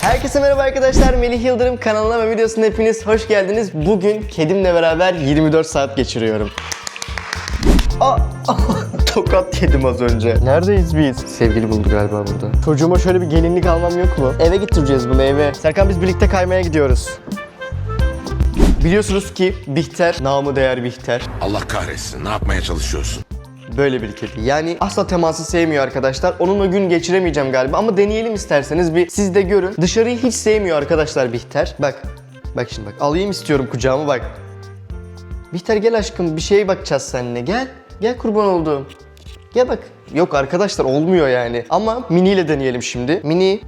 Herkese merhaba arkadaşlar. Melih Yıldırım kanalına ve videosuna hepiniz hoş geldiniz. Bugün kedimle beraber 24 saat geçiriyorum. Aa, tokat yedim az önce. Neredeyiz biz? Sevgili buldu galiba burada. Çocuğuma şöyle bir gelinlik almam yok mu? Eve getireceğiz bunu eve. Serkan biz birlikte kaymaya gidiyoruz. Biliyorsunuz ki Bihter, namı değer Bihter. Allah kahretsin. Ne yapmaya çalışıyorsun? Böyle bir kedi. Yani asla teması sevmiyor arkadaşlar. Onunla gün geçiremeyeceğim galiba ama deneyelim isterseniz bir siz de görün. Dışarıyı hiç sevmiyor arkadaşlar Bihter. Bak. Bak şimdi bak. Alayım istiyorum kucağıma bak. Bihter gel aşkım bir şeye bakacağız seninle. Gel. Gel kurban olduğum. Gel bak. Yok arkadaşlar olmuyor yani. Ama Mini ile deneyelim şimdi. Mini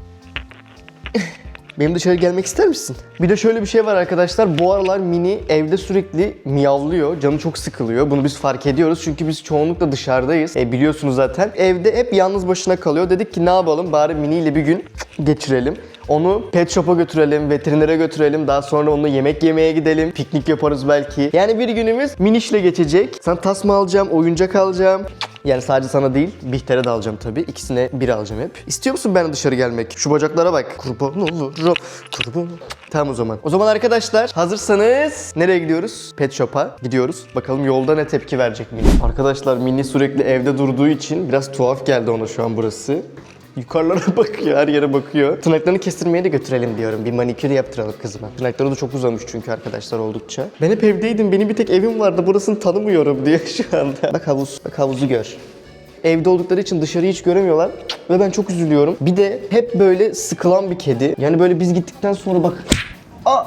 benim dışarı gelmek ister misin? Bir de şöyle bir şey var arkadaşlar. Bu aralar Mini evde sürekli miyavlıyor. Canı çok sıkılıyor. Bunu biz fark ediyoruz. Çünkü biz çoğunlukla dışarıdayız. E, biliyorsunuz zaten. Evde hep yalnız başına kalıyor. Dedik ki ne yapalım? Bari Mini ile bir gün geçirelim. Onu pet shop'a götürelim, veterinere götürelim. Daha sonra onunla yemek yemeye gidelim. Piknik yaparız belki. Yani bir günümüz Miniş'le geçecek. Sana tasma alacağım, oyuncak alacağım. Yani sadece sana değil, Bihter'e de alacağım tabii. İkisine bir alacağım hep. İstiyor musun ben dışarı gelmek? Şu bacaklara bak. Kurban olurum, kurban Tamam o zaman. O zaman arkadaşlar hazırsanız nereye gidiyoruz? Pet Shop'a gidiyoruz. Bakalım yolda ne tepki verecek Mini. Arkadaşlar Mini sürekli evde durduğu için biraz tuhaf geldi ona şu an burası. Yukarılara bakıyor, her yere bakıyor. Tırnaklarını kestirmeye de götürelim diyorum. Bir manikür yaptıralım kızıma. Tırnakları da çok uzamış çünkü arkadaşlar oldukça. Ben hep evdeydim, benim bir tek evim vardı, burasını tanımıyorum diyor şu anda. Bak havuz, bak havuzu gör. Evde oldukları için dışarıyı hiç göremiyorlar ve ben çok üzülüyorum. Bir de hep böyle sıkılan bir kedi. Yani böyle biz gittikten sonra bak... Aa!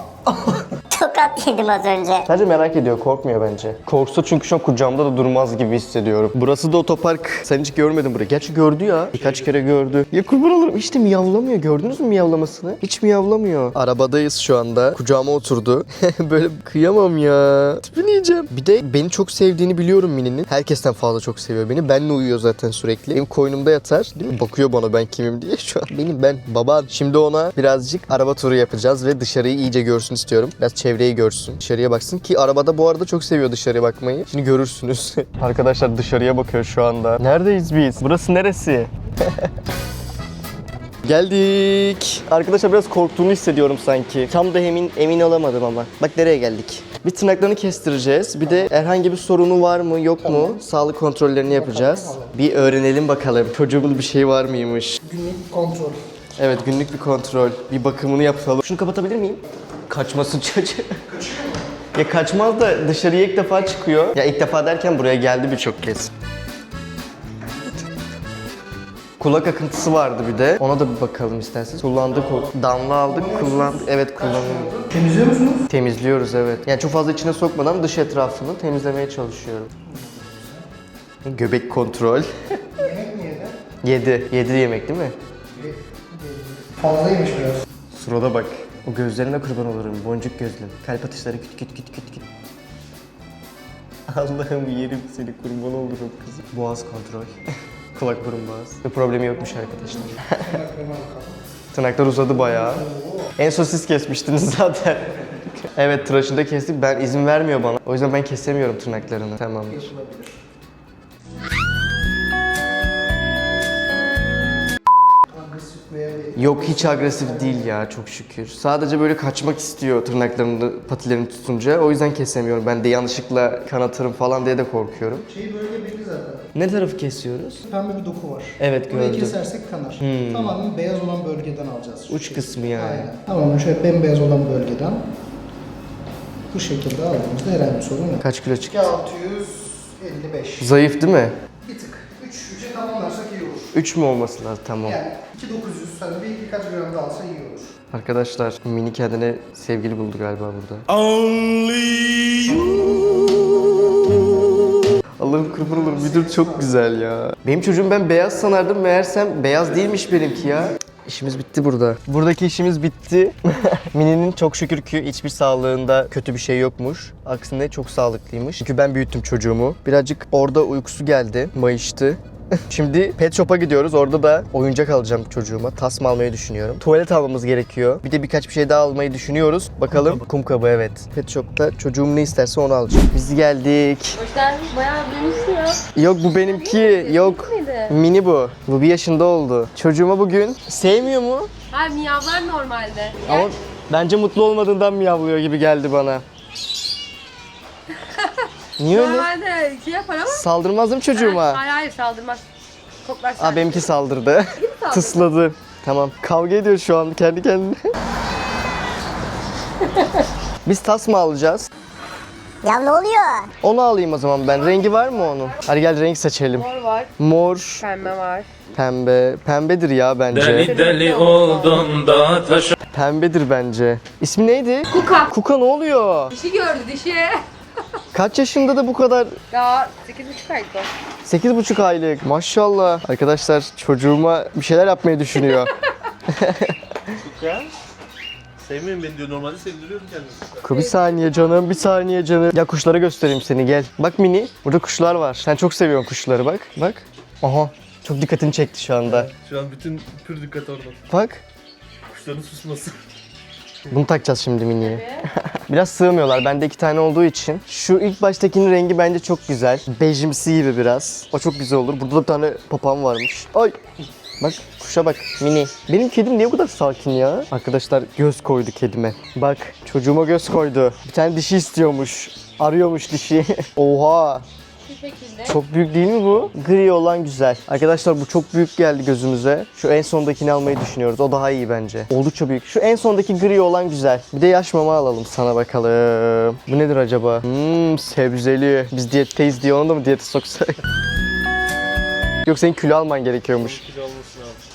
Yedim az önce. Sadece merak ediyor, korkmuyor bence. Korksa çünkü şu an kucağımda da durmaz gibi hissediyorum. Burası da otopark. Sen hiç görmedin burayı. Gerçi gördü ya. Birkaç kere gördü. Ya kurban olurum. Hiç de miyavlamıyor. Gördünüz mü miyavlamasını? Hiç miyavlamıyor. Arabadayız şu anda. Kucağıma oturdu. Böyle kıyamam ya. Tipini yiyeceğim. Bir de beni çok sevdiğini biliyorum Mini'nin. Herkesten fazla çok seviyor beni. Benle uyuyor zaten sürekli. Benim koynumda yatar. Değil mi? Bakıyor bana ben kimim diye şu an. Benim ben baban. Şimdi ona birazcık araba turu yapacağız ve dışarıyı iyice görsün istiyorum. Biraz çevreyi görsün. Dışarıya baksın ki arabada bu arada çok seviyor dışarıya bakmayı. Şimdi görürsünüz. Arkadaşlar dışarıya bakıyor şu anda. Neredeyiz biz? Burası neresi? Geldik. Arkadaşlar biraz korktuğumu hissediyorum sanki. Tam da emin emin olamadım ama. Bak nereye geldik. Bir tırnaklarını kestireceğiz. Bir de herhangi bir sorunu var mı yok mu? Sağlık kontrollerini yapacağız. Bir öğrenelim bakalım. Çocuğumun bir şey var mıymış? Günlük kontrol. Evet günlük bir kontrol. Bir bakımını yapalım. Şunu kapatabilir miyim? Kaçmasın çocuğu. ya kaçmaz da dışarıya ilk defa çıkıyor. Ya ilk defa derken buraya geldi birçok kez. Kulak akıntısı vardı bir de. Ona da bir bakalım isterseniz. Kullandık o. Damla aldık, kullandık. Evet kullanıyoruz. Temizliyor musunuz? Temizliyoruz evet. Yani çok fazla içine sokmadan dış etrafını temizlemeye çalışıyorum. Göbek kontrol. Yemek mi yedi? Yedi. Yedi yemek değil mi? Fazlaymış biraz. Surada bak. O gözlerine kurban olurum. Boncuk gözlüm. Kalp atışları küt küt küt küt küt. Allah'ım yerim seni kurban olurum kızım. Boğaz kontrol. Kulak burun boğaz. Bir problemi yokmuş arkadaşlar. Tırnaklar uzadı bayağı. En son siz kesmiştiniz zaten. evet tıraşını da kestik. Ben izin vermiyor bana. O yüzden ben kesemiyorum tırnaklarını. Tamamdır. Yok hiç agresif değil ya çok şükür. Sadece böyle kaçmak istiyor tırnaklarını, patilerini tutunca. O yüzden kesemiyorum. Ben de yanlışlıkla kanatırım falan diye de korkuyorum. şey bölge belli zaten. Ne tarafı kesiyoruz? Pembe bir doku var. Evet, Burayı gördüm. kesersek kanar. Tamamen beyaz olan bölgeden alacağız. Uç kısmı yani. Aynen. Tamamen şöyle bembeyaz olan bölgeden bu şekilde aldığımızda herhangi bir sorun yok. Kaç kilo çıktı? 655. Zayıf değil mi? Bir tık. 3 3'e tamamlarsak iyi olur. 3 mü olması lazım? Tamam. Yani 2900 hani bir birkaç gram da alsa iyi olur. Arkadaşlar mini kendine sevgili buldu galiba burada. Allah'ım kurban olurum müdür çok güzel ya. Benim çocuğum ben beyaz sanardım meğersem beyaz değilmiş benimki ya. İşimiz bitti burada. Buradaki işimiz bitti. Mini'nin çok şükür ki hiçbir sağlığında kötü bir şey yokmuş. Aksine çok sağlıklıymış. Çünkü ben büyüttüm çocuğumu. Birazcık orada uykusu geldi, mayıştı. Şimdi pet shop'a gidiyoruz. Orada da oyuncak alacağım çocuğuma. Tasma almayı düşünüyorum. Tuvalet almamız gerekiyor. Bir de birkaç bir şey daha almayı düşünüyoruz. Bakalım. Kum kabı evet. Pet shop'ta çocuğum ne isterse onu alacağım. Biz geldik. Hoş geldin. Bayağı büyümüşsün ya. Yok bu benimki. Yok. Mini bu. Bu bir yaşında oldu. Çocuğuma bugün sevmiyor mu? Ha miyavlar normalde. Ama bence mutlu olmadığından miyavlıyor gibi geldi bana. Niye öyle? Normalde şey yapar ama. Saldırmazdım çocuğuma. Hayır hayır saldırmaz. Koklar Aa benimki saldırdı. Tısladı. Tamam. Kavga ediyor şu an kendi kendine. Biz tas mı alacağız? Ya ne oluyor? Onu alayım o zaman ben. Rengi var mı onun? Hadi gel renk seçelim. Mor var, Mor, pembe var. pembe. Pembedir ya bence. Deli deli oldum da taş Pembedir bence. İsmi neydi? Kuka. Kuka ne oluyor? Dişi gördü dişi. Kaç yaşında da bu kadar? Daha 8,5 aylık o. 8,5 aylık. Maşallah. Arkadaşlar çocuğuma bir şeyler yapmayı düşünüyor. Ya. Sevmeyin beni diyor. Normalde sevdiriyordum kendimi. Bir saniye canım, bir saniye canım. Ya kuşlara göstereyim seni gel. Bak mini, burada kuşlar var. Sen çok seviyorsun kuşları bak. Bak. Aha. Çok dikkatini çekti şu anda. Şu an bütün pür dikkat orada. Bak. Kuşların susması. Bunu takacağız şimdi miniye. biraz sığmıyorlar. Bende iki tane olduğu için. Şu ilk baştakinin rengi bence çok güzel. Bejimsi gibi biraz. O çok güzel olur. Burada da bir tane papağan varmış. Ay. Bak kuşa bak mini. Benim kedim niye bu kadar sakin ya? Arkadaşlar göz koydu kedime. Bak çocuğuma göz koydu. Bir tane dişi istiyormuş. Arıyormuş dişi. Oha. Şu şekilde. Çok büyük değil mi bu? Gri olan güzel. Arkadaşlar bu çok büyük geldi gözümüze. Şu en sondakini almayı düşünüyoruz. O daha iyi bence. Oldukça büyük. Şu en sondaki gri olan güzel. Bir de yaş mama alalım sana bakalım. Bu nedir acaba? Hmm sebzeli. Biz diyetteyiz diye onu da mı diyete soksak? Yok senin kilo alman gerekiyormuş. Kilo almasın abi.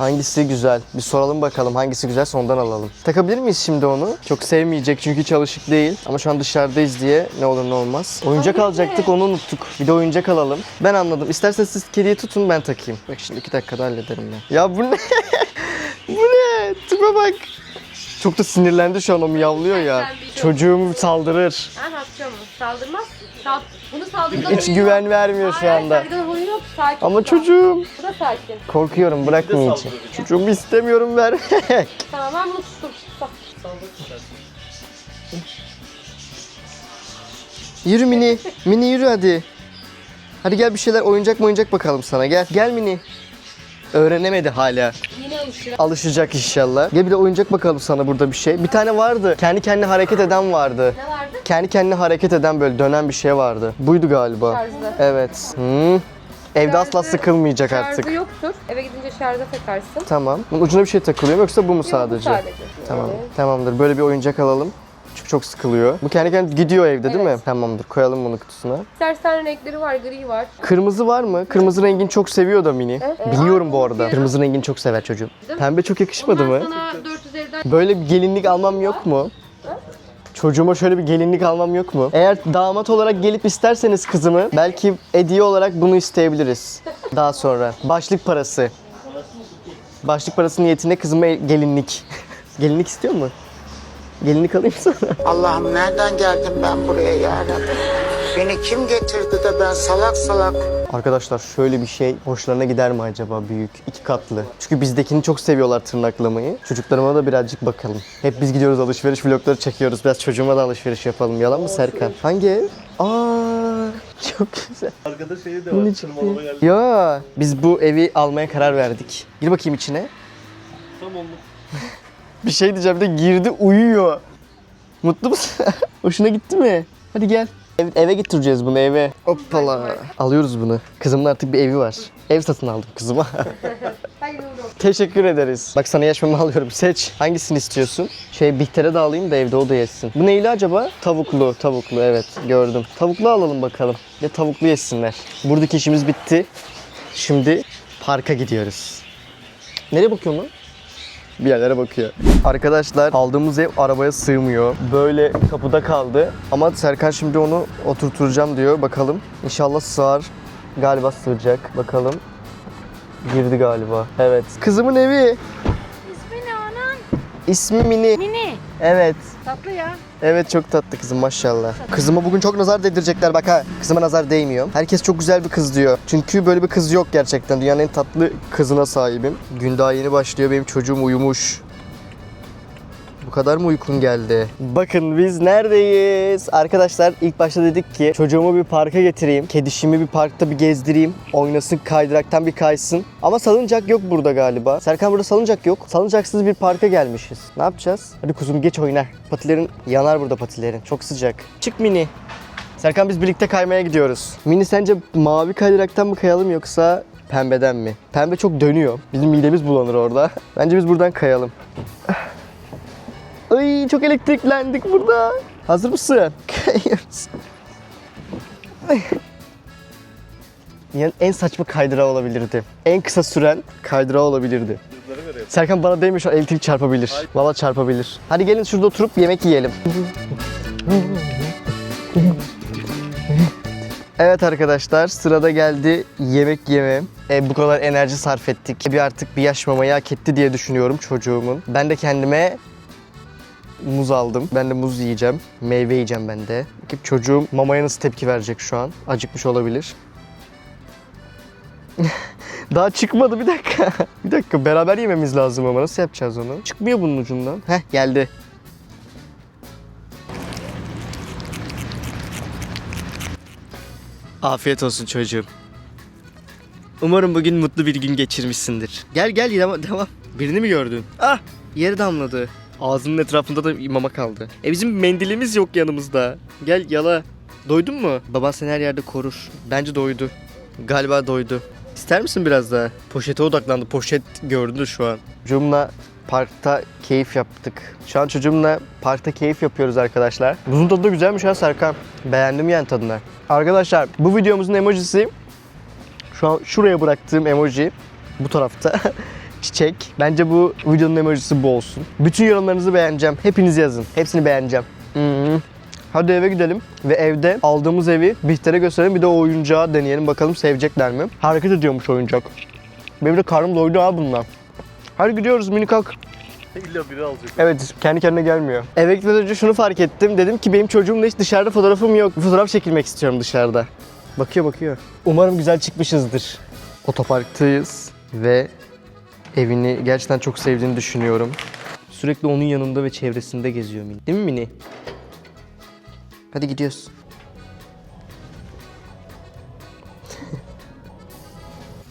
Hangisi güzel? Bir soralım bakalım hangisi güzel ondan alalım. Takabilir miyiz şimdi onu? Çok sevmeyecek çünkü hiç alışık değil. Ama şu an dışarıdayız diye ne olur ne olmaz. Oyuncak alacaktık onu unuttuk. Bir de oyuncak alalım. Ben anladım. İsterseniz siz kediyi tutun ben takayım. Bak şimdi iki dakikada hallederim ben. Ya bu ne? bu ne? Tipe bak. Çok da sinirlendi şu an o miyavlıyor ya. Çocuğum saldırır. Ha atacağım. Saldırmaz. Sal bunu saldırıdan Hiç güven vermiyor şu anda. Hayır saldırıdan yok. Sakin. Ama çocuğum. Bu da sakin. Korkuyorum bırakmayacağım. Çocuğumu istemiyorum ver. Tamam ben bunu tuttum. Bak. Yürü mini. Mini yürü hadi. Hadi gel bir şeyler oyuncak mı oyuncak bakalım sana gel. Gel mini. Öğrenemedi hala. Yine alışır. Alışacak inşallah. Gel bir de oyuncak bakalım sana burada bir şey. Bir tane vardı. Kendi kendine hareket eden vardı. Ne vardı? Kendi kendine hareket eden böyle dönen bir şey vardı. Buydu galiba. Şarjlı. Evet. Hı. Evde asla Şarjı- sıkılmayacak artık. Şarjı yoktur. Eve gidince şarja takarsın. Tamam. Bunun ucuna bir şey takılıyor mu yoksa bu mu sadece? Tamam. Tamamdır. Böyle bir oyuncak alalım. Çünkü çok sıkılıyor. Bu kendi kendine gidiyor evde değil mi? Evet. Tamamdır. Koyalım bunu kutusuna. İstersen renkleri var, gri var. Kırmızı var mı? Kırmızı rengini çok seviyor da Mini. Evet. Biliyorum bu arada. Kırmızı rengini çok sever çocuğum. Pembe çok yakışmadı Ondan mı? sana 450'den Böyle bir gelinlik almam yok mu? Çocuğuma şöyle bir gelinlik almam yok mu? Eğer damat olarak gelip isterseniz kızımı belki hediye olarak bunu isteyebiliriz. Daha sonra. Başlık parası. Başlık parası niyetine kızıma gelinlik. gelinlik istiyor mu? Gelinlik alayım sana. Allah'ım nereden geldim ben buraya ya Rabbi? Beni kim getirdi de ben salak salak Arkadaşlar şöyle bir şey hoşlarına gider mi acaba büyük? iki katlı. Çünkü bizdekini çok seviyorlar tırnaklamayı. Çocuklarıma da birazcık bakalım. Hep biz gidiyoruz alışveriş vlogları çekiyoruz. Biraz çocuğuma da alışveriş yapalım. Yalan mı Serkan? Hangi ev? Aa çok güzel. Arkada şeyi de var. Tırmalama geldi. Ya biz bu evi almaya karar verdik. Gir bakayım içine. Tam onluk. Bir şey diyeceğim de girdi uyuyor. Mutlu musun? Hoşuna gitti mi? Hadi gel. Ev, eve getireceğiz bunu eve. Hoppala. Alıyoruz bunu. Kızımın artık bir evi var. Ev satın aldım kızıma. Teşekkür ederiz. Bak sana yaşmamı alıyorum. Seç. Hangisini istiyorsun? Şey Bihter'e de alayım da evde o da yesin. Bu neyli acaba? Tavuklu. Tavuklu evet gördüm. Tavuklu alalım bakalım. Ya tavuklu yesinler. Buradaki işimiz bitti. Şimdi parka gidiyoruz. Nereye bakıyorsun lan? Bir yerlere bakıyor. Arkadaşlar aldığımız ev arabaya sığmıyor. Böyle kapıda kaldı. Ama Serkan şimdi onu oturtacağım diyor. Bakalım. İnşallah sığar. Galiba sığacak. Bakalım. Girdi galiba. Evet. Kızımın evi. İsmi ne onun? İsmi Mini. Mini. Evet. Tatlı ya. Evet çok tatlı kızım maşallah. Kızıma bugün çok nazar değdirecekler bak ha. Kızıma nazar değmiyor. Herkes çok güzel bir kız diyor. Çünkü böyle bir kız yok gerçekten. Dünyanın en tatlı kızına sahibim. Gün daha yeni başlıyor. Benim çocuğum uyumuş. Bu kadar mı uykun geldi? Bakın biz neredeyiz? Arkadaşlar ilk başta dedik ki çocuğumu bir parka getireyim. Kedişimi bir parkta bir gezdireyim. Oynasın kaydıraktan bir kaysın. Ama salıncak yok burada galiba. Serkan burada salıncak yok. Salıncaksız bir parka gelmişiz. Ne yapacağız? Hadi kuzum geç oyna. Patilerin yanar burada patilerin. Çok sıcak. Çık mini. Serkan biz birlikte kaymaya gidiyoruz. Mini sence mavi kaydıraktan mı kayalım yoksa pembeden mi? Pembe çok dönüyor. Bizim midemiz bulanır orada. Bence biz buradan kayalım. Ay çok elektriklendik burada. Hazır mısın? Kayıyoruz. Ay. Yani en saçma kaydırağı olabilirdi. En kısa süren kaydırağı olabilirdi. Serkan bana değmiş şu an elektrik çarpabilir. Valla çarpabilir. Hadi gelin şurada oturup yemek yiyelim. Evet arkadaşlar sırada geldi yemek yeme. E, bu kadar enerji sarf ettik. Bir artık bir yaş mamayı hak etti diye düşünüyorum çocuğumun. Ben de kendime muz aldım. Ben de muz yiyeceğim. Meyve yiyeceğim ben de. Bakayım çocuğum mamaya nasıl tepki verecek şu an. Acıkmış olabilir. Daha çıkmadı bir dakika. bir dakika beraber yememiz lazım ama nasıl yapacağız onu? Çıkmıyor bunun ucundan. Heh geldi. Afiyet olsun çocuğum. Umarım bugün mutlu bir gün geçirmişsindir. Gel gel devam. devam. Birini mi gördün? Ah yeri damladı. Ağzının etrafında da mama kaldı. E bizim mendilimiz yok yanımızda. Gel yala. Doydun mu? Baban seni her yerde korur. Bence doydu. Galiba doydu. İster misin biraz daha? Poşete odaklandı. Poşet gördü şu an. Çocuğumla parkta keyif yaptık. Şu an çocuğumla parkta keyif yapıyoruz arkadaşlar. Buzun tadı da güzelmiş ha Serkan. Beğendim yani tadını. Arkadaşlar bu videomuzun emojisi şu an şuraya bıraktığım emoji bu tarafta. Çiçek. Bence bu videonun emojisi bu olsun. Bütün yorumlarınızı beğeneceğim. Hepiniz yazın. Hepsini beğeneceğim. Hmm. Hadi eve gidelim ve evde aldığımız evi Bihter'e gösterelim. Bir de o oyuncağı deneyelim bakalım sevecekler mi? Hareket ediyormuş oyuncak. Benim de karnım doydu ha bundan. Hadi gidiyoruz mini kalk. İlla biri alacak. Evet kendi kendine gelmiyor. Eve gitmeden önce şunu fark ettim. Dedim ki benim çocuğumla hiç dışarıda fotoğrafım yok. Fotoğraf çekilmek istiyorum dışarıda. Bakıyor bakıyor. Umarım güzel çıkmışızdır. Otoparktayız ve evini gerçekten çok sevdiğini düşünüyorum. Sürekli onun yanında ve çevresinde geziyor Mini. Değil mi Mini? Hadi gidiyoruz.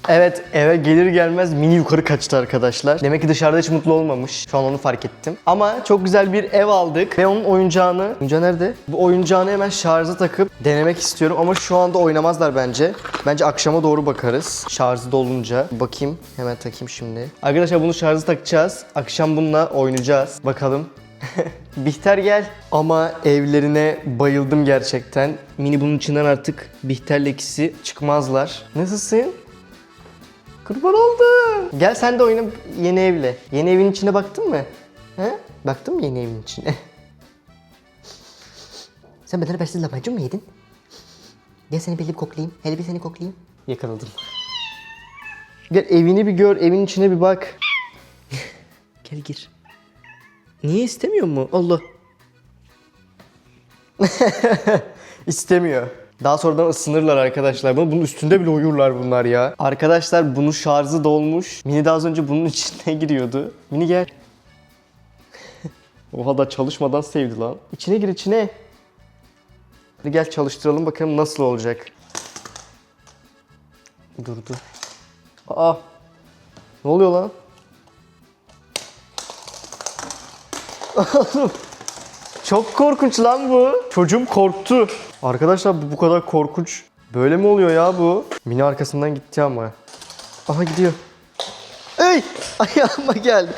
Evet eve gelir gelmez mini yukarı kaçtı arkadaşlar. Demek ki dışarıda hiç mutlu olmamış. Şu an onu fark ettim. Ama çok güzel bir ev aldık ve onun oyuncağını... Oyuncağı nerede? Bu oyuncağını hemen şarja takıp denemek istiyorum ama şu anda oynamazlar bence. Bence akşama doğru bakarız. Şarjı dolunca. Bakayım. Hemen takayım şimdi. Arkadaşlar bunu şarjı takacağız. Akşam bununla oynayacağız. Bakalım. Bihter gel. Ama evlerine bayıldım gerçekten. Mini bunun içinden artık Bihter'le ikisi çıkmazlar. Nasılsın? Kurban oldum. Gel sen de oyna yeni evle. Yeni evin içine baktın mı? He? Baktın mı yeni evin içine? sen benden habersiz lahmacun mu yedin? Gel seni bir elip koklayayım. Hele bir seni koklayayım. Yakaladım. Gel evini bir gör, evin içine bir bak. Gel gir. Niye istemiyor mu? Allah. İstemiyor. Daha sonradan ısınırlar arkadaşlar. Bunu bunun üstünde bile uyurlar bunlar ya. Arkadaşlar bunun şarjı dolmuş. Mini daha az önce bunun içine giriyordu. Mini gel. Oha da çalışmadan sevdi lan. İçine gir içine. Hadi gel çalıştıralım bakalım nasıl olacak. Durdu. Aa. Ne oluyor lan? Çok korkunç lan bu. Çocuğum korktu. Arkadaşlar bu bu kadar korkunç. Böyle mi oluyor ya bu? Mini arkasından gitti ama. Aha gidiyor. Ey! Ayağıma geldi.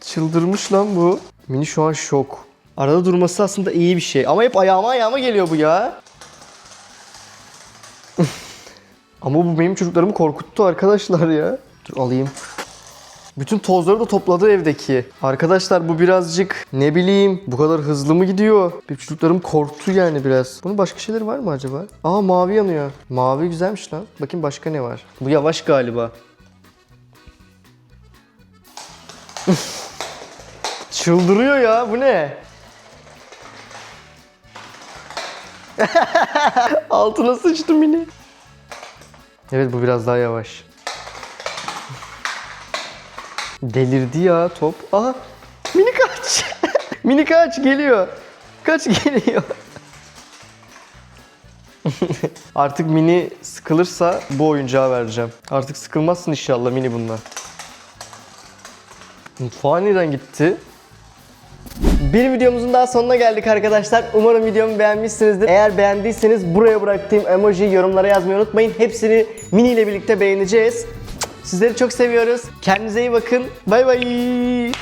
Çıldırmış lan bu. Mini şu an şok. Arada durması aslında iyi bir şey. Ama hep ayağıma ayağıma geliyor bu ya. Ama bu benim çocuklarımı korkuttu arkadaşlar ya. Dur alayım. Bütün tozları da topladı evdeki. Arkadaşlar bu birazcık ne bileyim bu kadar hızlı mı gidiyor? Bir çocuklarım korktu yani biraz. Bunun başka şeyleri var mı acaba? Aa mavi yanıyor. Mavi güzelmiş lan. Bakayım başka ne var? Bu yavaş galiba. Çıldırıyor ya bu ne? Altına sıçtı mini. Evet bu biraz daha yavaş. Delirdi ya top. Aha mini kaç. mini kaç geliyor. Kaç geliyor. Artık mini sıkılırsa bu oyuncağı vereceğim. Artık sıkılmazsın inşallah mini bundan. Mutfağa neden gitti? Bir videomuzun daha sonuna geldik arkadaşlar. Umarım videomu beğenmişsinizdir. Eğer beğendiyseniz buraya bıraktığım emojiyi yorumlara yazmayı unutmayın. Hepsini mini ile birlikte beğeneceğiz. Sizleri çok seviyoruz. Kendinize iyi bakın. Bay bay.